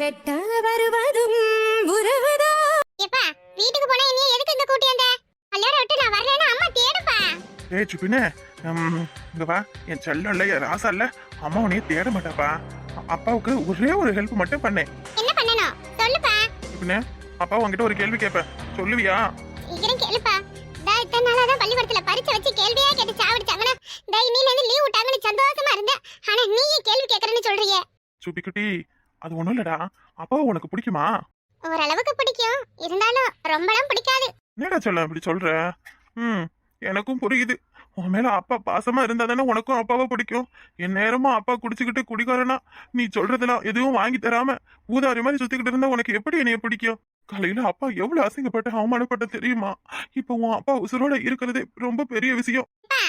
வெட்ட வருவதும் உறவுதா? எப்பா வீட்டுக்கு போனா நீ எதுக்கு இங்க கூட்டி வந்த? கல்யாணம் விட்டு நான் வரலன்னா அம்மா தேடுப்பா. ஏய் சுப்பினே இங்க வா. என் செல்லம் இல்ல என் ராசா இல்ல அம்மா உன்னைய தேட மாட்டாப்பா. அப்பாவுக்கு ஒரே ஒரு ஹெல்ப் மட்டும் பண்ணேன் என்ன பண்ணணும்? சொல்லுப்பா. சுப்பினே அப்பா உன்கிட்ட ஒரு கேள்வி கேட்பேன். சொல்லுவியா? சீக்கிரம் கேளுப்பா. டா இத்தனை நாளா தான் பள்ளிக்கூடத்துல பரிச்சை வச்சு கேள்வியா கேட்டு சாவடிச்சாங்கன்னா டா இன்னில இருந்து லீவ் விட்டாங்கன்னு சந்தோஷமா இருந்தேன் ஆனா நீயே கேள்வி கேக்குறேன்னு சொல்றியே. சுப்பிக்குட்டி அது ஒண்ணும் இல்லடா. அப்பாவை உனக்கு பிடிக்குமா? ஓரளவுக்கு பிடிக்கும். இருந்தாலும் ரொம்பலாம் பிடிக்காது. என்னடா சொல்ல இப்படி சொல்ற? ம் எனக்கும் புரியுது. உன் மேல அப்பா பாசமா இருந்தா தானே உனக்கும் அப்பாவை பிடிக்கும். என் நேரமா அப்பா குடிச்சுக்கிட்டு குடிக்காரனா நீ சொல்றதெல்லாம் எதுவும் வாங்கி தராம ஊதாரி மாதிரி சுத்திக்கிட்டு இருந்தா உனக்கு எப்படி என்னைய பிடிக்கும்? காலையில அப்பா எவ்வளவு அசிங்கப்பட்ட அவமானப்பட்ட தெரியுமா? இப்ப உன் அப்பா உசுரோட இருக்கிறதே ரொம்ப பெரிய விஷயம். அப்பா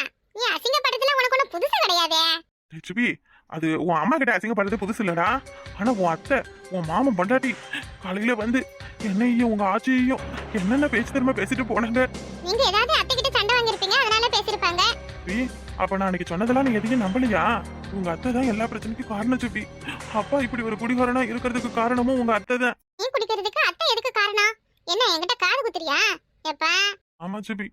அது உன் அம்மா கிட்ட அசிங்கப்படுறது புதுசு இல்லடா. ஆனா உன் அத்தை உன் மாமன் பொண்டாட்டி காலையில வந்து என்னையும் உங்க ஆச்சியையும் என்னென்ன பேச்சு திரும்ப பேசிட்டு போனாங்க. நீங்க ஏதாவது அத்தை கிட்ட சண்டை வாங்கிருப்பீங்க அதனால பேசிருப்பாங்க சுபி அப்ப நான் அன்னைக்கு சொன்னதெல்லாம் நீ எதையும் நம்பலையா? உங்க அத்தை தான் எல்லா பிரச்சனைக்கும் காரணம் சுபி அப்பா இப்படி ஒரு குடிகாரனா இருக்கிறதுக்கு காரணமும் உங்க அத்தை தான். நீ குடிக்கிறதுக்கு அத்தை எதுக்கு காரணம்? என்ன என்கிட்ட காது குத்துறியா? எப்பா? ஆமா சுபி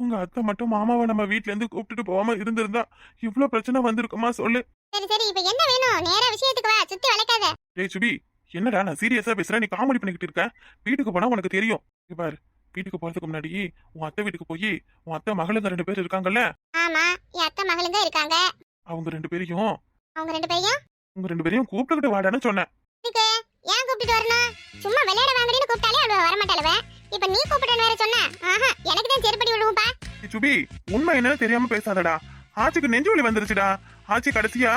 உங்க அத்தை மட்டும் மாமாவை நம்ம வீட்ல இருந்து கூப்பிட்டுட்டு போகாம இருந்திருந்தா இவ்ளோ பிரச்சனை வந்திருக்குமா சொல்லு. சரி சரி இப்ப என்ன வேணும்? நேரா விஷயத்துக்கு வா சுத்தி வளைக்காத டேய் சுபி என்னடா நான் சீரியஸா பேசுறேன் நீ காமெடி பண்ணிக்கிட்டு இருக்க? வீட்டுக்கு போனா உனக்கு தெரியும். இங்க பாரு வீட்டுக்கு போறதுக்கு முன்னாடி உன் அத்தை வீட்டுக்கு போய் உன் அத்தை மகளுங்க ரெண்டு பேர் இருக்காங்கல்ல? ஆமா என் அத்தை மகளுங்க இருக்காங்க. அவங்க ரெண்டு பேரையும் அவங்க ரெண்டு பேரையும்? உங்க ரெண்டு பேரையும் கூப்பிட்டுக்கிட்டு வாடான்னு சொன்னேன். ஏன் கூப்பிட்டு வரணும்? சும்மா விளையாட வாங்குறேன்னு கூப்பிட்டாலே அவள வர மாட்டாளவ இப்ப நீ கூப்பிட்டேன்னு வேற சொன்ன. ஆஹா எனக்கு தான் செருப்படி விடுவோம்ப்பா ஏய் சுபி உண்மை என்னன்னு தெரியாம பேசாதடா. ஆச்சிக்கு நெஞ்சு வலி வந்துருச்சுடா. ஆச்சி கடைசியா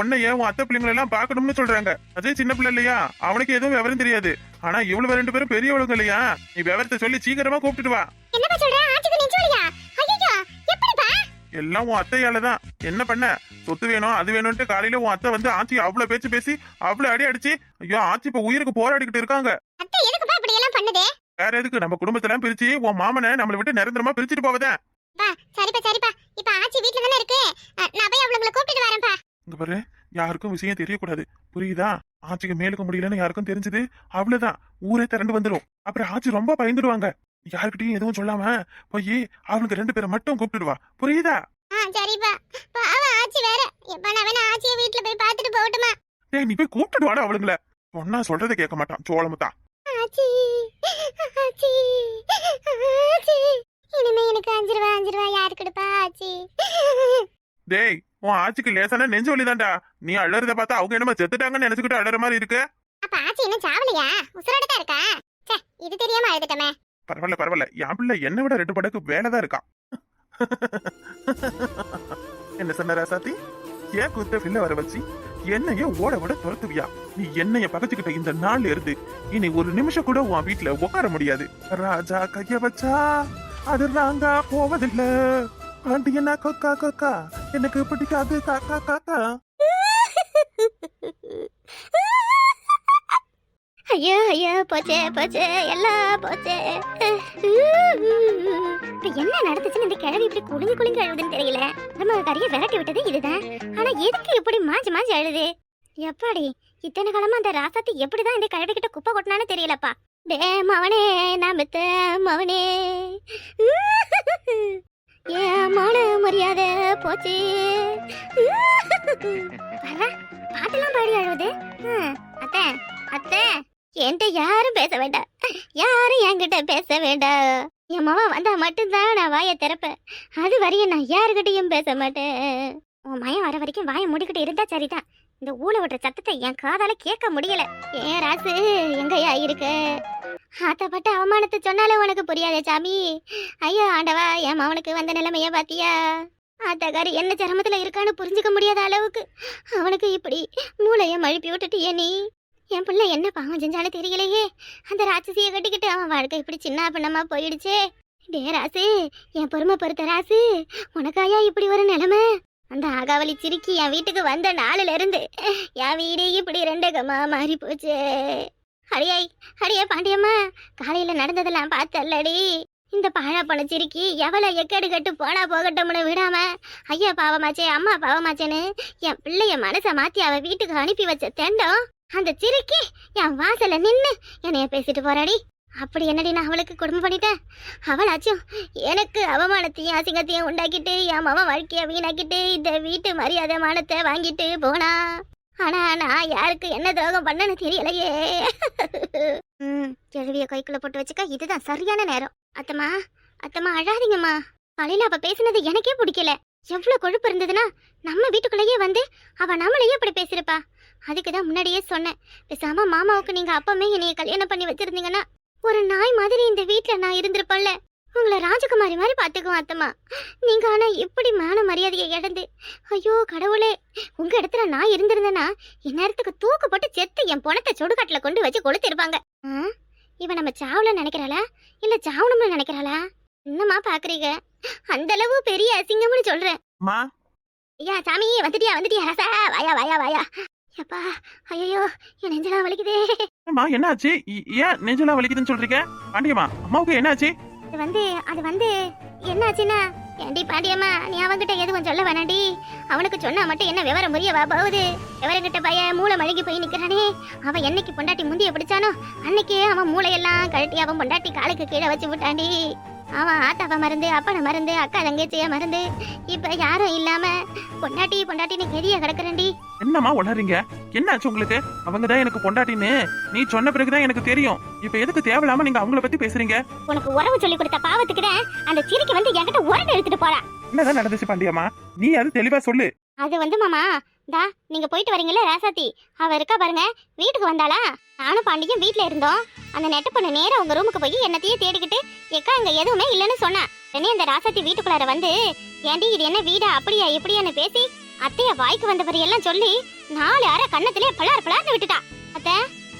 உன்னைய உன் அத்தை பிள்ளைங்களை எல்லாம் பார்க்கணும்னு சொல்றாங்க. அதே சின்ன பிள்ளை இல்லையா? அவனுக்கு எதுவும் விவரம் தெரியாது. ஆனா இவ்வளவு ரெண்டு பேரும் பெரியவளுங்க இல்லையா? நீ விவரத்தை சொல்லி சீக்கிரமா கூப்பிட்டுட்டு வா. என்னப்பா சொல்ற? ஆச்சுக்கு ஐயோ எப்படிப்பா எல்லாம் உன் அத்தையால தான் என்ன பண்ண? சொத்து வேணும் அது வேணும்ட்டு காலையில உன் அத்தை வந்து ஆச்சி அவ்வளவு பேச்சு பேசி அவ்வளவு அடி அடிச்சு ஐயோ ஆச்சி இப்ப உயிருக்கு போராடிக்கிட்டு இருக்காங்க. அத்தை எதுக்குப்பா இப்படி எல்லாம் பண்ணுதே? வேற எதுக்கு? நம்ம குடும்பத்தெல்லாம் பிரிச்சு உன் மாமனை நம்மளை விட்டு நிரந்தரமா பிரிச்சுட்டு போவதேன் பா சரிப்பா சரிப்பா. இப்ப ஆச்சி வீட்ல தானே இருக்கு? நான் போய் அவளுங்களை கூப்பிட்டு வரேன்ப்பா. இங்க பாரு யாருக்கும் விஷயம் தெரியக்கூடாது. புரியுதா? ஆச்சிக்கு மேலுக்கு முடியலன்னு யாருக்கும் தெரிஞ்சது. அவ்வளவுதான். ஊரே திரண்டு வந்துடும் அப்புறம் ஆச்சி ரொம்ப பயந்துடுவாங்க. யாருக்கிட்டையும் எதுவும் சொல்லாம போய் அவனுக்கு ரெண்டு பேரை மட்டும் கூப்பிட்டுடுவா. புரியுதா? சரிப்பா. பாவம் ஆச்சி வேற. எப்ப நான் வேணா ஆச்சியை வீட்ல போய் பார்த்துட்டு போகட்டுமா? டேய் நீ போய் கூப்பிட்டுட்டு வாடா அவளுங்கள. சொன்னா சொல்றதை கேட்க மாட்டான் சோளமுத்தான் ஆச்சி ஆச்சி ஆச்சி. இனிமே எனக்கு அஞ்சு ரூபா அஞ்சு ரூபா யாரு கொடுப்பா ஆச்சி? டேய் உன் ஆச்சிக்கு லேசான நெஞ்சு வலிதான்டா. நீ அழறத பார்த்தா அவங்க என்னமா செத்துட்டாங்கன்னு நினைச்சுக்கிட்டு அழற மாதிரி இருக்கு. அப்ப ஆச்சி இன்னும் சாவலையா? உசுரோட இருக்கா? இது தெரியாம அழுதுட்டமே. பரவாயில்ல பரவாயில்ல. என் பிள்ளை என்னை விட ரெண்டு படக்கு வேலைதான் இருக்கான். என்ன சொன்ன ராசாத்தி? ஏன் குத்த பிள்ளை வர வச்சு? என்னைய ஓட விட துரத்துவியா? நீ என்னைய பகச்சுக்கிட்ட இந்த நாள்ல இருந்து இனி ஒரு நிமிஷம் கூட உன் வீட்டுல உட்கார முடியாது. ராஜா கைய வச்சா அது ராங்கா போவதில்லை. பாண்டியனா கொக்கா கொக்கா? எனக்கு பிடிக்காது காக்கா காக்கா ஐயோ ஐயோ போச்சே போச்சே எல்லாம் போச்சே. இப்ப என்ன நடந்துச்சுன்னு இந்த கிழவி இப்படி குலுங்கி குலுங்கி அழுதுன்னு தெரியல. நம்ம கறியை விரட்டி விட்டது இதுதான். ஆனா எதுக்கு இப்படி மாஞ்சி மாஞ்சி அழுது? எப்பாடி இத்தனை காலமா அந்த ராசாத்தி எப்படிதான் இந்த கிழவி கிட்ட குப்பை கொட்டினான்னு தெரியலப்பா. டே மவனே நான் பெத்த மவனே. ஏன் மௌன மரியாதை போச்சு. பாட்டெல்லாம் பாடி அழுவது. அத்தை அத்தை. என்கிட்ட யாரும் பேச வேண்டாம். யாரும் என்கிட்ட பேச வேண்டாம். என் மாமா வந்தா மட்டும்தான் நான் வாயை திறப்பேன். அது வரையும் நான் யாருக்கிட்டையும் பேச மாட்டேன். உன் மயம் வர வரைக்கும் வாயை மூடிக்கிட்டு இருந்தா சரிதான். இந்த ஊழ விடுற சத்தத்தை என் காதால கேட்க முடியல. ஏன் ராசு எங்கயா இருக்க? ஆத்தப்பட்ட அவமானத்தை சொன்னாலே உனக்கு புரியாதே சாமி. ஐயோ ஆண்டவா என் மாவனுக்கு வந்த நிலைமைய பாத்தியா? ஆத்தக்காரி என்ன சிரமத்துல இருக்கான்னு புரிஞ்சுக்க முடியாத அளவுக்கு அவனுக்கு இப்படி மூளைய மழுப்பி விட்டுட்டு நீ. என் பிள்ளை என்ன பாவம் செஞ்சாலும் தெரியலையே. அந்த ராட்சசியை கட்டிக்கிட்டு அவன் வாழ்க்கை இப்படி சின்ன பின்னமா போயிடுச்சே. டே ராசு என் பொறுமை பொறுத்த ராசு உனக்காயா இப்படி ஒரு நிலைமை? அந்த ஆகாவளி சிரிக்கி என் வீட்டுக்கு வந்த நாளில இருந்து என் வீடு இப்படி ரெண்டகமா மாறி போச்சு ஹரியாய் அடியே பாண்டியம்மா காலையில நடந்ததெல்லாம் பார்த்தல்லடி. இந்த பாழாப்பழ சிரிக்கி எவ்வளோ எக்கேடு கட்டு போனா போகட்டும்னு விடாம ஐயா பாவமாச்சே அம்மா பாவமாச்சேன்னு என் பிள்ளைய மனசை மாத்தி அவ வீட்டுக்கு அனுப்பி வச்ச தெண்டம் அந்த சிரிக்கி என் வாசல்ல நின்னு என்னைய பேசிட்டு போறாடி. அப்படி என்னடி நான் அவளுக்கு குடும்பம் பண்ணிட்டேன்? அவளாச்சும் எனக்கு அவமானத்தையும் அசிங்கத்தையும் உண்டாக்கிட்டு என் மவன் வாழ்க்கைய வீணாக்கிட்டு இந்த வீட்டு மரியாதை மானத்தை வாங்கிட்டு போனா. ஆனா நான் யாருக்கு என்ன துரோகம் பண்ணனு தெரியலையே. ம் எழுவிய கைக்குள்ள போட்டு வச்சுக்க இதுதான் சரியான நேரம். அத்தம்மா அத்தம்மா அழாதீங்கம்மா. காலையில அவ பேசினது எனக்கே பிடிக்கல. எவ்வளவு கொழுப்பு இருந்ததுன்னா நம்ம வீட்டுக்குள்ளேயே வந்து அவ நம்மளையே இப்படி பேசிருப்பா அதுக்கு தான் முன்னாடியே சொன்னேன். பேசாம மாமாவுக்கு நீங்க அப்பமே என்னைய கல்யாணம் பண்ணி வச்சிருந்தீங்கன்னா ஒரு நாய் மாதிரி இந்த வீட்ல நான் இருந்திருப்பேன்ல. உங்களை ராஜகுமாரி மாதிரி பாத்துக்குவோம் அத்தம்மா. நீங்க ஆனா இப்படி மான மரியாதையை இழந்து ஐயோ கடவுளே உங்க இடத்துல நான் இருந்திருந்தேன்னா இந்நேரத்துக்கு தூக்கு போட்டு செத்து என் பணத்தை சுடுகாட்டுல கொண்டு வச்சு கொளுத்திருப்பாங்க. ஆ? இவ நம்ம சாவுல நினைக்கிறாளா? இல்ல சாவணும்னு நினைக்கிறாளா? என்னம்மா பாக்குறீங்க? அந்த அளவு பெரிய அசிங்கம்னு சொல்றேன். ஐயா சாமி வந்துட்டியா வந்துட்டியா ரசா வாயா வாயா வாயா. அப்பா ஐயோ என் நெஞ்செல்லாம் வலிக்குதே. அம்மா என்னாச்சு? ஏன் நெஞ்செல்லாம் வலிக்குதுன்னு சொல்றீங்க? பாண்டியம்மா அம்மாவுக்கு என்னாச்சு? அது வந்து அது வந்து என்னாச்சுன்னா ஏண்டி பாண்டியம்மா நீ அவன்கிட்ட எதுவும் சொல்ல வேணாண்டி. அவனுக்கு சொன்னா மட்டும் என்ன விவரம் புரியவா போகுது? விவரங்கிட்ட பையன் மூளை மழுகி போய் நிக்கிறானே. அவன் என்னைக்கு பொண்டாட்டி முந்திய பிடிச்சானோ அன்னைக்கு அவன் மூளையெல்லாம் கழட்டி அவன் பொண்டாட்டி காலுக்கு கீழே வச்சு விட்டாண்டி. அவன் ஆத்தாப்ப மருந்து அப்பனை மருந்து அக்கா தங்கச்சிய மருந்து. இப்ப யாரும் இல்லாம பொண்டாட்டி பொண்டாட்டின்னு கெதிய கிடக்குறேன்டி என்னம்மா உளறீங்க? என்னாச்சு உங்களுக்கு? அவங்க தான் எனக்கு பொண்டாட்டின்னு. நீ சொன்ன பிறகுதான் எனக்கு தெரியும். இப்ப எதுக்கு தேவையில்லாம நீங்க அவங்கள பத்தி பேசுறீங்க? உனக்கு உறவு சொல்லி கொடுத்த பாவத்துக்கு தான் அந்த சிரிக்கு வந்து என்கிட்ட உரண்டு எடுத்துட்டு போறா. என்னதான் நடந்துச்சு பாண்டியம்மா? நீ அது தெளிவா சொல்லு. அது வந்து மாமா தா நீங்க போயிட்டு வரீங்கல்ல ராசாத்தி? அவ இருக்கா பாருங்க. வீட்டுக்கு வந்தாளா? நானும் பாண்டியும் வீட்ல இருந்தோம். அந்த நெட்ட பொண்ணு நேரா உங்க ரூமுக்கு போய் என்னத்தையே தேடிக்கிட்டு எக்கா இங்க எதுவுமே இல்லைன்னு சொன்னா. உடனே அந்த ராசாத்தி வீட்டுக்குள்ளார வந்து ஏண்டி இது என்ன வீடா? அப்படியா இப்படியான்னு பேசி அத்தைய வாய்க்கு வந்தவர் எல்லாம் சொல்லி நாலு அரை கண்ணத்திலே பலார் பலார்னு விட்டுட்டா. அத்தை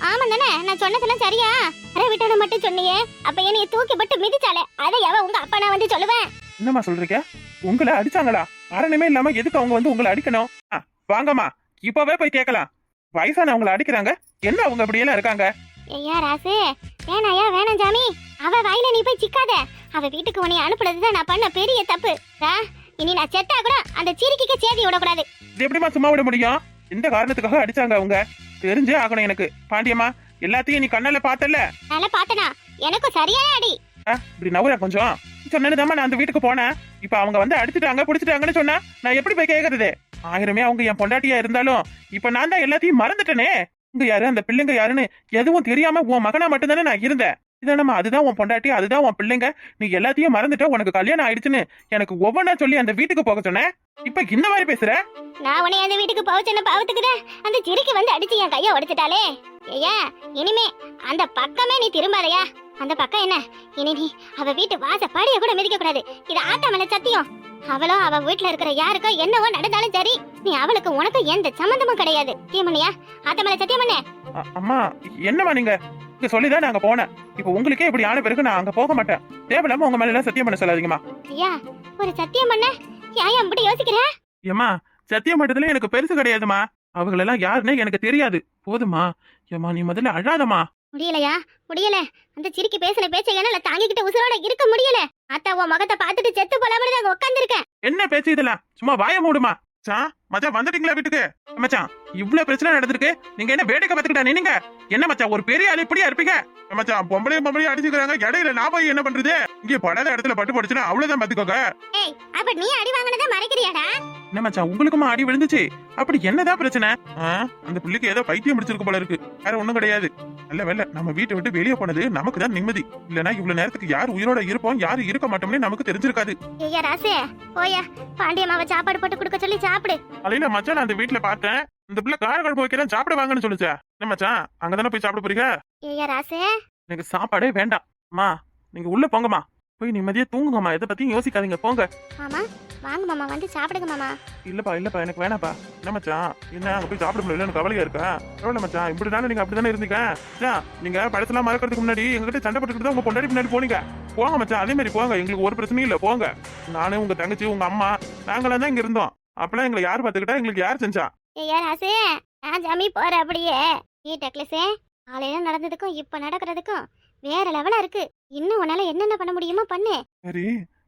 ஆமா தானே நான் சொன்னதெல்லாம் சரியா? அரை விட்டன மட்டும் சொன்னியே அப்ப என்னைய தூக்கி போட்டு மிதிச்சாலே அதை எவ உங்க அப்பா நான் வந்து சொல்லுவேன்? என்னம்மா சொல்றீங்க? உங்களை அடிச்சாங்களா? காரணமே இல்லாம எதுக்கு அவங்க வந்து உங்களை அடிக்கணும்? வாங்கம்மா இப்பவே போய் கேட்கலாம். வயசானவங்களை அடிக்கிறாங்க என்ன அவங்க அப்படியெல்லாம் இருக்காங்க? ஐயா ராசு வேணாயா வேணாம் ஜாமி அவ வாயில நீ போய் சிக்காத. அவ வீட்டுக்கு உன்னை அனுப்புனதுதான் நான் பண்ண பெரிய தப்பு. ஆ, இனி நான் செத்தா கூட அந்த சிரிக்கிக்க சேதி விடக்கூடாது. இது எப்படிம்மா சும்மா விட முடியும்? எந்த காரணத்துக்காக அடிச்சாங்க அவங்க. தெரிஞ்சே ஆகணும் எனக்கு. பாண்டியம்மா எல்லாத்தையும் நீ கண்ணால பார்த்தல நல்லா பார்த்தனா? எனக்கும் சரியான அடி. இப்படி நவுற கொஞ்சம். சொன்னதுதாம்மா நான் அந்த வீட்டுக்கு போனேன். இப்ப அவங்க வந்து அடிச்சுட்டாங்க புடிச்சிட்டாங்கன்னு சொன்னா நான் எப்படி போய் கேக்குறது? ஆயிரமே அவங்க என் பொண்டாட்டியா இருந்தாலும் இப்ப நான் தான் எல்லாத்தையும் மறந்துட்டேனே. இங்க யாரு? அந்த பிள்ளைங்க யாருன்னு எதுவும் தெரியாம உன் மகனா மட்டும்தானே நான் இருந்தேன். இதானம்மா அதுதான் உன் பொண்டாட்டி அதுதான் உன் பிள்ளைங்க. நீ எல்லாத்தையும் மறந்துட்ட உனக்கு கல்யாணம் ஆயிடுச்சுன்னு. எனக்கு ஒவ்வொன்னா சொல்லி அந்த வீட்டுக்கு போக சொன்னேன் இப்ப இந்த மாதிரி பேசுற? நான் உன்னை அந்த வீட்டுக்கு போச்சுன்னு பாவத்துக்குதான். அந்த சிரிக்கு வந்து அடிச்சு என் கைய உடைச்சிட்டாலே ஐயா இனிமே அந்த பக்கமே நீ திரும்பாதயா. அந்த பக்கம் என்ன? இனி நீ அவ வீட்டு வாச படிய கூட மிதிக்க கூடாது. இது ஆத்தா மேல சத்தியம். அவளும் அவ வீட்டுல இருக்கிற யாருக்கோ என்னவோ நடந்தாலும் சரி நீ அவளுக்கு உனக்கு எந்த சம்மந்தமும் கிடையாது. சத்தியம் பண்ணு அ- அம்மா என்னம்மா நீங்க? இங்க சொல்லிதான் நான் அங்க போனேன். இப்ப உங்களுக்கே இப்படி ஆன பிறகு நான் அங்க போக மாட்டேன். தேவையில்லாம உங்க மேல எல்லாம் சத்தியம் பண்ண சொல்லாதீங்கம்மா. ஐயா ஒரு சத்தியம் பண்ண? ஏன் அப்படி யோசிக்கிற? ஏம்மா சத்தியம் மட்டும் எனக்கு பெருசு கிடையாதுமா அவங்களெல்லாம் யாருன்னு எனக்கு தெரியாது. போதுமா ஏம்மா நீ முதல்ல அழாதம்மா. முடியலையா? முடியல. அந்த சிரிக்கி பேசின பேச்சை என்னால தாங்கிக்கிட்டு உசுரோட இருக்க முடியல. அத்தா உன் முகத்தை பார்த்துட்டு செத்து போலாமனு தான் உட்கார்ந்து இருக்கேன் என்ன பேச்சு இதெல்லாம்? சும்மா வாய மூடுமா? மச்சான் மச்சான் வந்துட்டீங்களா வீட்டுக்கு? மச்சான் இவ்ளோ பிரச்சனை நடந்திருக்கு. நீங்க என்ன வேடிக்கை பார்த்துக்கிட்டா நின்னுங்க. என்ன மச்சான் ஒரு பெரிய ஆள் இப்படியா இருப்பீங்க? மச்சான் பொம்பளையும் பொம்பளையும் அடிச்சுக்கிறாங்க. இடையில நான் போய் என்ன பண்றது? இங்க படாத இடத்துல பட்டு படிச்சுனா அவ்வளவுதான் பாத்துக்கோங்க அப்ப நீ அடி வாங்கினதை மறைக்கிறியாடா? என்ன மச்சான் உங்களுக்குமா அடி விழுந்துச்சு? அப்படி என்னதான் பிரச்சனை? அந்த பிள்ளைக்கு ஏதோ பைத்தியம் பிடிச்சிருக்கு போல இருக்கு. வேற ஒண்ணும் கிடையாது. நல்ல வேலை நம்ம வீட்டை விட்டு வெளியே போனது நமக்கு தான் நிம்மதி. இல்லனா இவ்வளவு நேரத்துக்கு யார் உயிரோட இருப்போம் யாரு இருக்க மாட்டோம்னே நமக்கு தெரிஞ்சிருக்காது. ஐயா ராசே போயா பாண்டியம்மாவை சாப்பாடு போட்டு கொடுக்க சொல்லி சாப்பிடு. அலையில மச்சான் நான் அந்த வீட்டுல பார்த்தேன். இந்த பிள்ளை கார குழம்பு வைக்கிறேன் சாப்பிட வாங்கன்னு சொல்லுச்சா. என்ன மச்சான் அங்கதானே போய் சாப்பிட போறீங்க? ராசே? எனக்கு சாப்பாடே வேண்டாம். அம்மா நீங்க உள்ள போங்கம்மா. போய் நிம்மதியா தூங்குங்கம்மா. எதை பத்தியும் யோசிக்காதீங்க. போங்க. மாமா வாங்க மாமா வந்து சாப்பிடுங்க மாமா. இல்லப்பா இல்லப்பா எனக்கு வேணாப்பா. என்ன மச்சான் என்ன அங்க போய் சாப்பிட முடியல? எனக்கு கவலையா இருக்கா? எவ்வளவு மச்சான் இப்படி தானே நீங்க அப்படிதானே இருந்தீங்க? மச்சான், நீங்க படத்தெல்லாம் மறக்கிறதுக்கு முன்னாடி எங்ககிட்ட சண்டை போட்டுக்கிட்டு தான் உங்க பொண்டாடி பின்னாடி போனீங்க? போங்க மச்சான் அதே மாதிரி போங்க. எங்களுக்கு ஒரு பிரச்சனையும் இல்ல. போங்க. நானு உங்க தங்கச்சி உங்க அம்மா நாங்களாம் தான் இங்க இருந்தோம். அப்பெல்லாம் எங்களை யார் பாத்துக்கிட்டா எங்களுக்கு யார் செஞ்சா? ஐயா ராசே நான் ஜாமி போற அப்படியே. ஈ டக்லஸே காலையில நடந்ததுக்கும் இப்ப நடக்கிறதுக்கும் வேற லெவலா இருக்கு. இன்னும் உன்னால என்னென்ன பண்ண முடியுமோ பண்ணு. சரி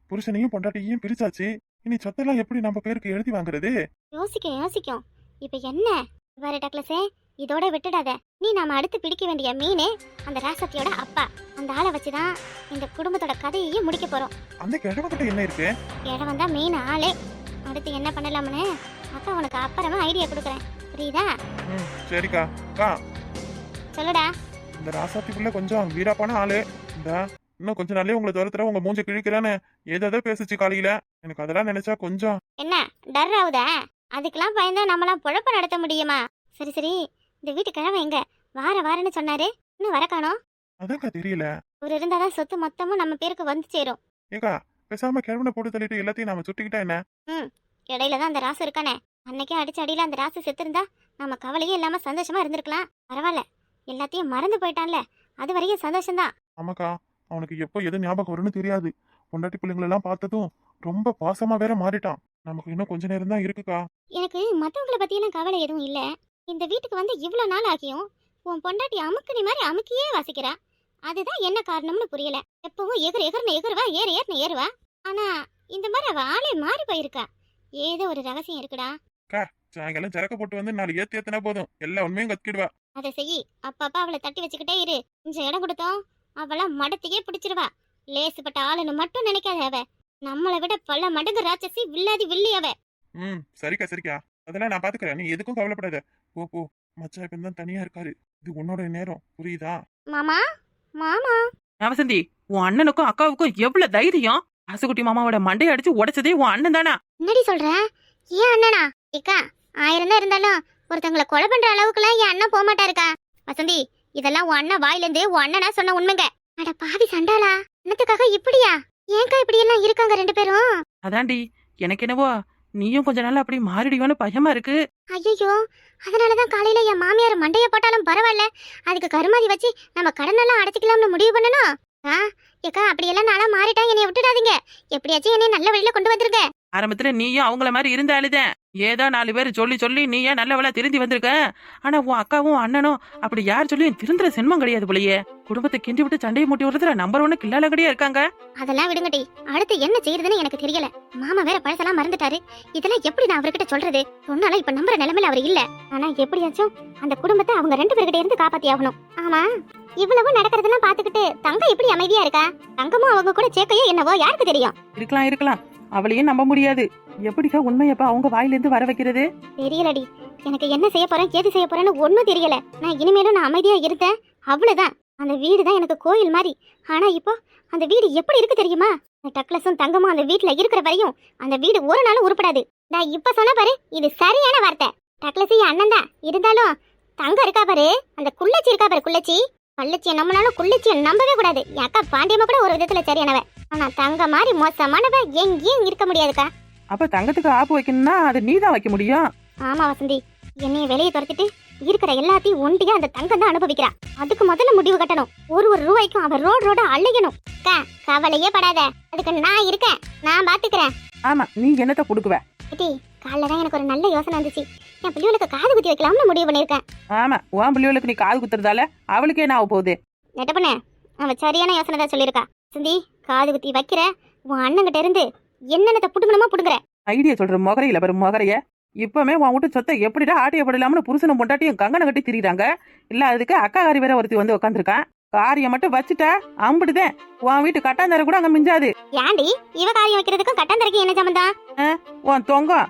புருஷனையும் பொண்டாட்டியையும் பிரிச்சாச்சு. இனி சொத்தெல்லாம் எப்படி நம்ம பேருக்கு எழுதி வாங்குறது? யோசிக்கும் யோசிக்கும். இப்ப என்ன? பாரு டக்லஸே இதோட விட்டுடாத. நீ நாம அடுத்து பிடிக்க வேண்டிய மீன் அந்த ராசத்தியோட அப்பா. அந்த ஆளை வச்சுதான் இந்த குடும்பத்தோட கதையையும் முடிக்க போறோம். அந்த கிழவகிட்ட என்ன இருக்கு? இடம் தான் மெயின் ஆளே. அடுத்து என்ன பண்ணலாம்னு? அக்கா உனக்கு அப்புறமா ஐடியா கொடுக்குறேன். புரியுதா? ம் சரிக்கா. அக்கா சொல்லுடா. இந்த ராசாத்திக்குள்ள கொஞ்சம் வீராப்பான ஆளு. இந்த இன்னும் கொஞ்ச நாளே உங்களை துரத்துற உங்க மூஞ்ச கிழிக்கிறேன்னு ஏதோ பேசுச்சு காலையில. எனக்கு அதெல்லாம் நினைச்சா கொஞ்சம். என்ன டர் ஆகுதா? அதுக்கெல்லாம் பயந்தா நம்மளாம் பொழப்ப நடத்த முடியுமா? சரி சரி. இந்த வீட்டு கிழமை எங்க? வார வாரன்னு சொன்னாரு. இன்னும் வர காணோம். அதான்க்கா தெரியல. ஒரு இருந்தாதான் சொத்து மொத்தமும் நம்ம பேருக்கு வந்து சேரும். ஏக்கா பேசாம கிழவனை போட்டு தள்ளிட்டு எல்லாத்தையும் நாம சுட்டிக்கிட்டா என்ன? இடையில தான் அந்த ராசு இருக்கானே. அன்னைக்கே அடிச்சு அடியில அந்த ராசு செத்துருந்தா நம்ம கவலையே இல்லாம சந்தோஷமா இருந்திருக்கலாம். பரவாயில்ல. எல்லாத்தையும் மறந்து போயிட்டான்ல. அது வரைக்கும் சந்தோஷம்தான். ஆமாக்கா அவனுக்கு எப்போ எது ஞாபகம் வரும்னு தெரியாது. பொண்டாட்டி பிள்ளைங்களெல்லாம் பார்த்ததும் ரொம்ப பாசமா வேற மாறிட்டான். நமக்கு இன்னும் கொஞ்ச நேரம் தான் இருக்குக்கா. எனக்கு மத்தவங்கள பத்தியெல்லாம் கவலை எதுவும் இல்ல. இந்த வீட்டுக்கு வந்து இவ்ளோ நாள் ஆகியும் உன் பொண்டாட்டி அமுக்குனி மாதிரி அமுக்கியே வாசிக்கிறா. அதுதான் என்ன காரணம்னு புரியல. எப்பவும் எகிர் எகிர்னு எகிருவா ஏறு ஏறுனு ஏறுவா. ஆனா இந்த மாதிரி அவ ஆளே மாறி போயிருக்கா. ஏதோ ஒரு ரகசியம் இருக்குடா. சாயங்காலம் சரக்கு போட்டு வந்து நாலு ஏத்து ஏத்துனா போதும். எல்லா உண்மையும் கத்துக்கிடுவா. அதை செய். அப்பப்ப அவளை தட்டி வச்சுக்கிட்டே இரு. கொஞ்சம் இடம் கொடுத்தோம். அவள மடத்தையே பிடிச்சிருவா. லேசுப்பட்ட ஆளுன்னு மட்டும் நினைக்காத அவ. நம்மளை விட பல மடங்கு ராட்சசி வில்லாதி வில்லி அவ. ம் சரிக்கா சரிக்கா. அதெல்லாம் நான் பாத்துக்கிறேன். நீ எதுக்கும் கவலைப்படாத. போ போ. மச்சான் இப்ப தான் தனியா இருக்காரு. இது உன்னோட நேரம். புரியுதா? மாமா? மாமா? நவசந்தி உன் அண்ணனுக்கும் அக்காவுக்கும் எவ்வளவு தைரியம்? அசுகுட்டி மாமாவோட மண்டையை அடிச்சு உடைச்சதே உன் அண்ணன் தானா? என்னடி சொல்ற? ஏன் அண்ணனா? ஏக்கா ஆயிரம் தான் இருந்தாலும் ஒருத்தங்களை கொலை பண்ற அளவுக்குலாம் என் அண்ணன் போக மாட்டாருக்கா. வசந்தி இதெல்லாம் உன் அண்ணன் வாயிலிருந்து உன் அண்ணனா சொன்ன உண்மைங்க. அட பாவி சண்டாளா அண்ணத்துக்காக இப்படியா? ஏன்க்கா இப்படி எல்லாம் இருக்காங்க ரெண்டு பேரும்? அதான்டி எனக்கு என்னவோ நீயும் கொஞ்ச நாள் அப்படி மாறிடுவோன்னு பயமா இருக்கு. ஐயோ அதனாலதான் காலையில என் மாமியார் மண்டைய போட்டாலும் பரவாயில்ல. அதுக்கு கருமாதி வச்சு நம்ம கடனெல்லாம் அடைச்சிக்கலாம்னு முடிவு பண்ணணும். ஆ ஏக்கா அப்படியெல்லாம் நாளா மாறிட்டா என்னைய விட்டுடாதீங்க. எப்படியாச்சும் என்னை நல்ல வழியில் கொண்டு வந்துருங்க. ஆரம்பத்துல நீயும் அவங்கள மாதிரி இருந்த ஏதோ நாலு பேர் சொல்லி சொல்லி நீயே நல்லவளா திருந்தி வந்திருக்க? ஆனா உன் அக்காவும் அண்ணனும் அப்படி யார் சொல்லியும் திருந்துற சென்மம் கிடையாது போலயே. குடும்பத்தை கிண்டி விட்டு சண்டையை மூட்டி விடுறதுல நம்பர் ஒன்னு கில்லாலகடியா இருக்காங்க. அதெல்லாம் விடுங்கடி அடுத்து என்ன செய்யறதுன்னு எனக்கு தெரியல. மாமா வேற பழசெல்லாம் மறந்துட்டாரு. இதெல்லாம் எப்படி நான் அவர்கிட்ட சொல்றது? சொன்னாலும் இப்ப நம்புற நிலைமையில அவர் இல்ல. ஆனா எப்படியாச்சும் அந்த குடும்பத்தை அவங்க ரெண்டு பேர்கிட்ட இருந்து காப்பாத்தி ஆகணும் ஆமா. இவ்வளவு நடக்கிறதெல்லாம் பாத்துக்கிட்டு தங்க இப்படி அமைதியா இருக்கா? தங்கமும் அவங்க கூட சேர்க்கையோ என்னவோ? யாருக்கு தெரியும்? இருக்கலாம் இருக்கலாம். அவளையும் நம்ப முடியாது. எப்படிக்கா உண்மையப்பா அவங்க வாயிலிருந்து வர வைக்கிறது? தெரியலடி. எனக்கு என்ன செய்ய போறேன் ஏது செய்ய போறேன்னு ஒன்றும் தெரியல. நான் இனிமேலும் நான் அமைதியா இருந்தேன். அவ்வளவுதான். அந்த வீடு தான் எனக்கு கோயில் மாதிரி. ஆனா இப்போ அந்த வீடு எப்படி இருக்கு தெரியுமா? இந்த டக்ளஸும் தங்கமும் அந்த வீட்டுல இருக்கிற வரையும் அந்த வீடு ஒரு நாளும் உருப்படாது. நான் இப்ப சொன்ன பாரு இது சரியான வார்த்தை. டக்ளஸ் என் அண்ணன் தான். இருந்தாலும் தங்கம் இருக்கா பாரு? அந்த குள்ளச்சி இருக்கா பாரு குள்ளச்சி? கள்ளச்சியை நம்பினாலும் குள்ளச்சியை நம்பவே கூடாது. என் அக்கா பாண்டியம்மா கூட ஒரு விதத்துல சரியானவ. ஆனா தங்க மாதிரி மோசமானவ எங்கேயும் இருக்க முடியாதுக்கா. அப்ப தங்கத்துக்கு ஆப்பு வைக்கணும்னா அது நீதான் வைக்க முடியும்? ஆமா வசந்தி. என்னைய வெளியே துரத்திட்டு இருக்கிற எல்லாத்தையும் ஒண்டியா அந்த தங்கம் தான் அனுபவிக்கிறா. அதுக்கு முதல்ல முடிவு கட்டணும். ஒரு ஒரு ரூபாய்க்கும் அவ ரோட் ரோட அக்கா, கவலையே படாத. அதுக்கு நான் இருக்கேன். நான் பாத்துக்கிறேன். ஆமா நீ என்னத்த கொடுக்குவ காலைல தான் எனக்கு ஒரு நல்ல யோசனை வந்துச்சு. என் பிள்ளைகளுக்கு காது குத்தி வைக்கலாம்னு முடிவு பண்ணியிருக்கேன். ஆமா உன் பிள்ளைகளுக்கு நீ காது குத்துறதால அவளுக்கு என்ன ஆக போகுது? நெட்ட பண்ண அவ சரியான யோசனை தான் சொல்லியிருக்கா. சிந்தி காது குத்தி வைக்கிற உன் அண்ணங்கிட்ட இருந்து என்னென்னத்தை புடுங்கணுமோ புடுங்குற. ஐடியா சொல்ற முகரையில பாரு முகரைய. இப்பவுமே உன் வீட்டு சொத்தை எப்படிடா ஆட்டியப்படலாம்னு புருஷனும் பொண்டாட்டியும் கங்கனை கட்டி திரியிறாங்க. இல்ல அதுக்கு அக்கா காரி வேற ஒருத்தி வந்து உட்காந்துருக்கான் காரியம் மட்டும் வச்சுட்ட அம்பிடுதேன். உன் வீட்டு கட்டாந்தர கூட அங்க மிஞ்சாது. ஏண்டி இவ காரியம் வைக்கிறதுக்கும் கட்டாந்தரைக்கும் என்ன சம்பந்தம்? உன் தொங்கம்.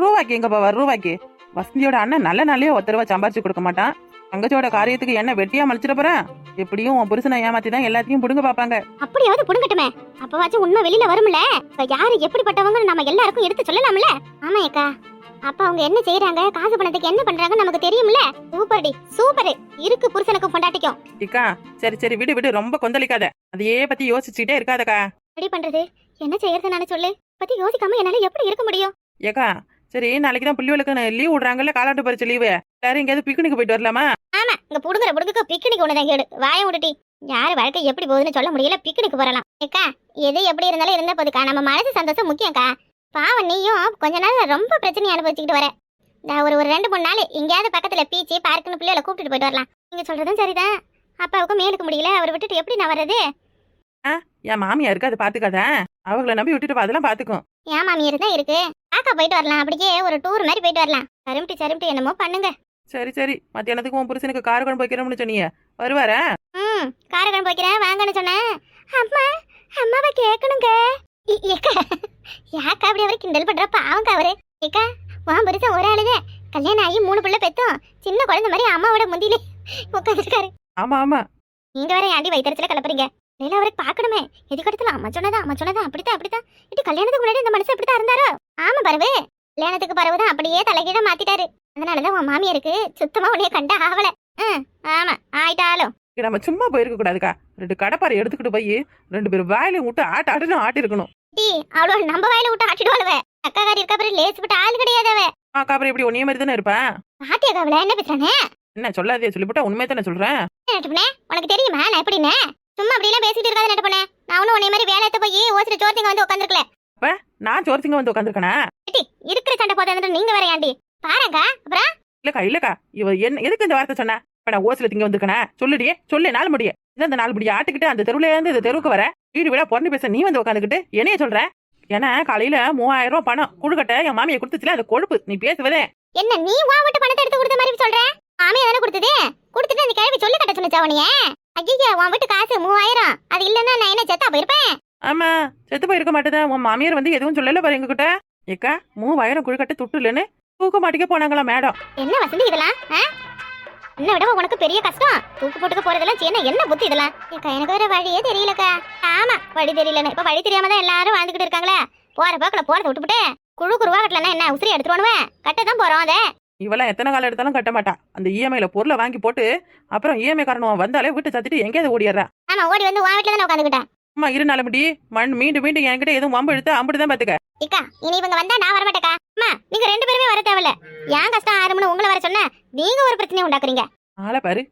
ரூபாய்க்கு எங்க போவா? ரூபாய்க்கு. வசந்தியோட அண்ணன் நல்ல நாளே ஒருத்த ரூபா சம்பாரிச்சு கொடுக்க மாட்டான். தங்கச்சியோட காரியத்துக்கு என்ன வெட்டியா மலிச்சிட போறேன் எப்படியும் உன் புருஷனை ஏமாத்தி தான் எல்லாத்தையும் புடுங்க பாப்பாங்க. அப்படியாவது புடுங்கட்டுமே அப்பவாச்சும் உண்மை வெளியில வரும்ல? இப்ப யாரு எப்படிப்பட்டவங்க நம்ம எல்லாருக்கும் எடுத்து சொல்லலாம்ல? ஆமா ஏக்கா அப்ப அவங்க என்ன செய்யறாங்க காசு பணத்துக்கு என்ன பண்றாங்கன்னு நமக்கு தெரியும்ல? Super D. சூப்பர் இருக்கு புருஷனுக்கும் பொண்டாட்டிக்கும். இக்கா சரி சரி விடு விடு. ரொம்ப கொந்தளிக்காத. அதையே பத்தி யோசிச்சுட்டே இருக்காதக்கா. எப்படி பண்றது? என்ன செய்யறது நான் சொல்லு. பத்தி யோசிக்காம என்னால எப்படி இருக்க முடியும்? ஏக்கா சரி நாளைக்கு தான் பிள்ளைகளுக்கு லீவ் விடுறாங்கல்ல காலாட்டு பறிச்ச லீவு எல்லாரும் எங்கேயாவது பிக்னிக் போயிட்டு வரலாமா? ஆமா இங்க புடுங்குற புடுங்குக்கு பிக்னிக் ஒண்ணுதான் கேடு வாய விடுட்டி யாரு வாழ்க்கை எப்படி போகுதுன்னு சொல்ல முடியல பிக்னிக் போறலாம். ஏக்கா எது எப்படி இருந்தாலும் இருந்தா போதுக்கா. நம்ம மனசு சந்தோஷம் முக்கியம்க்கா. பாவம் நீயும் கொஞ்ச நாள் ரொம்ப பிரச்சனையை அனுபவிச்சுக்கிட்டு வர. நான் ஒரு ஒரு ரெண்டு மூணு நாள் எங்கேயாவது பக்கத்துல பீச்சு பார்க்குன்னு பிள்ளைகளை கூப்பிட்டுட்டு போயிட்டு வரலாம். நீங்க சொல்றதும் சரிதான். அப்பாவுக்கும் மேலுக்கு முடியல. அவர் விட்டுட்டு எப்படி நான் வர்றது? என் மாமியா இருக்கு அதை பாத்துக்காத அவங்கள நம்பி விட்டுட்டு அதெல்லாம் பாத்துக்கும் ஏன் மாமியார் தான் இருக்கு. காக்கா போயிட்டு வரலாம். அப்படியே ஒரு டூர் மாதிரி போயிட்டு வரலாம். சருமிட்டு சருமிட்டு என்னமோ பண்ணுங்க. சரி சரி. மத்தியானத்துக்கு உன் புருஷனுக்கு கார குழம்பு வைக்கிறோம்னு சொன்னீங்க. வருவாரா? ம் காரக்கண் போய்க்கிறேன் வாங்கன்னு சொன்னேன். அம்மா அம்மாவை கேட்கணுங்க. ஏக்கா யாக்கா அப்படி அவர் கிண்டல் பண்ற பாவங்க அவரு. ஏக்கா வான் புருஷன் ஒரு ஆளுதே. கல்யாணம் ஆகி மூணு பிள்ளை பெத்தோம். சின்ன குழந்தை மாதிரி அம்மாவோட முந்தியிலே உட்காந்துருக்காரு ஆமா ஆமா. நீங்க வேற ஏன்டி வயிற்றுல கிளப்புறீங்க? இல்ல அவருக்கு பார்க்கணுமே. எதுக்கு இடத்துல அம்மா சொன்னதா? அம்மா சொன்னதா? அப்படித்தான் அப்படித்தான். இது கல்யாணத்துக்கு முன்னாடி இந்த மனுஷன் இப்படித்தான் இருந்தாரோ? ஆமா பரவு. கல்யாணத்துக்கு பரவுதான். அப்படியே தலைகீழ மாத்திட்டாரு. அதனாலதான் உன் மாமியாருக்கு சுத்தமா உன்னைய கண்ட ஆவல. ம் ஆமா ஆயிட்டாலும். நம்ம சும்மா போயிருக்க கூடாதுக்கா ரெண்டு கடப்பாரை எடுத்துக்கிட்டு போய் ரெண்டு பேரும் வாயிலையும் விட்டு ஆட்ட ஆட்டுன்னு ஆட்டி இருக்கணும் டி அவ்வளோ நம்ம வாயில விட்டு ஆட்டிடுவாளுவ. அக்காக்காரி இருக்க அப்புறம் லேஸ் விட்டு ஆள் கிடையாது அவ. அக்கா அப்புறம் இப்படி ஒன்னே மாதிரி தானே இருப்பேன் ஆத்தியா கவலை என்ன பேசுறானே? என்ன சொல்லாதே சொல்லிவிட்டா உண்மையை தானே சொல்றேன் உனக்கு தெரியுமா? நான் எப்படின்னு? சும்மா அப்படிலாம் பேசிட்டு இருக்காத நட்டுப்பனே நான் ஒன்னும் உன்னை மாதிரி வேலையத்த போய் ஓசிட்டு சோத்திங்க வந்து உட்காந்துருக்கல நான் சோர்சிங்க வந்து உட்காந்துருக்கேனா இருக்கிற சண்டை போதான்னு நீங்க வேற ஏன்டி பாருங்க அப்புறம்? இல்லக்கா இல்லக்கா. இவ என்ன எதுக்கு இந்த வார்த்தை சொன்ன? இப்ப நான் ஓசில திங்க வந்திருக்கனா? சொல்லுடியே சொல்லு நாலு முடிய இதான் அந்த நாலு முடி. ஆட்டுக்கிட்டு அந்த தெருவுல இருந்து இந்த தெருவுக்கு வர வீடு வீடா பொண்ணு பேச நீ வந்து உட்காந்துக்கிட்டு என்னைய சொல்ற? ஏன்னா காலையில மூவாயிரம் ரூபாய் பணம் குடுக்கட்ட என் மாமியை கொடுத்துச்சுல அது கொழுப்பு. நீ பேசுவதே. என்ன நீ வா விட்டு பணத்தை எடுத்து கொடுத்த மாதிரி சொல்ற? மாமியா தானே கொடுத்தது? கொடுத்துட்டு அந்த கிழவி சொல்லி கட்ட சொன்னிச்சா உனைய ஐயா உன் வீட்டு காசு மூவாயிரம். அது இல்லன்னா நான் என்ன செத்தா போயிருப்பேன்? ஆமா செத்து போயிருக்க மாட்டேதான் உன் மாமியார் வந்து எதுவும் சொல்லல பாரு எங்ககிட்ட. ஏக்கா மூவாயிரம் குழுக்கட்ட துட்டு இல்லைன்னு தூக்க மாட்டிக்க போனாங்களா மேடம்? என்ன வசந்தி இதெல்லாம்? என்ன விட உனக்கு பெரிய கஷ்டம்? தூக்கு போட்டுக்க போறதெல்லாம் சின்ன என்ன புத்தி இதெல்லாம்? ஏக்கா எனக்கு வேற வழியே தெரியலக்கா. ஆமா வழி தெரியலன்னு. இப்ப வழி தெரியாம தான் எல்லாரும் வாழ்ந்துகிட்டு இருக்காங்களே. போற போக்குல போறத விட்டுப்புட்டு குழு குருவா கட்டலன்னா என்ன உசிரி எடுத்துருவானுவேன் கட்ட போறோம் அதை. இவெல்லாம் எத்தனை காலம் எடுத்தாலும் கட்ட மாட்டா. அந்த இஎம்ஐல பொருளை வாங்கி போட்டு அப்புறம் இஎம்ஐ காரணம் வந்தாலே வீட்டை சத்திட்டு எங்கேயாவது ஓடிடுறா? ஆமா ஓடி வந்து உன் வீட்டுல தானே உட்காந்துக்கிட்டேன். அம்மா இருந்தாலும் முடி. மண் மீண்டும் மீண்டும் என்கிட்ட எதுவும் வம்பு எடுத்து அம்பிட்டு தான் பாத்துக்க இக்கா இனி இவங்க வந்தா நான் வரமாட்டேக்கா. அம்மா நீங்க ரெண்டு பேருமே வர தேவையில்ல. ஏன் கஷ்டம் ஆறுமுன்னு உங்களை வர சொன்ன நீங்க ஒரு பிரச்சனையை உண்டாக்குறீங்க. ஆளை பாரு.